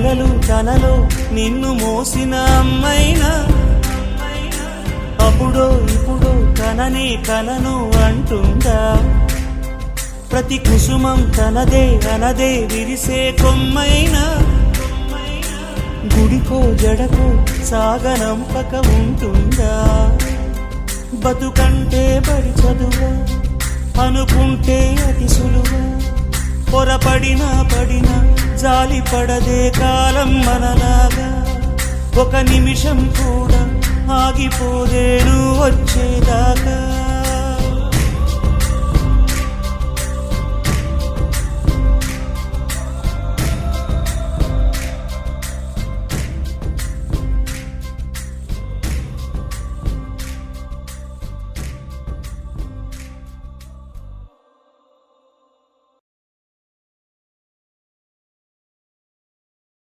నెలలు తనలో నిన్ను మోసిన అమ్మైనా? అప్పుడో ఇప్పుడో కననే కలను అంటుందా? ప్రతి కుసుమం తనదే అనదే విరిసే కొమ్మైనా? గుడికో జడకు సాగనంపక ఉంటుందా? బతుకంటే బడి చదువు? అనుకుంటే అతి సులువు? పొరపడినా పడినా గాలి పడదే కాలం మనలాగా. ఒక నిమిషం కూడా ఆగిపోదే నువ్వు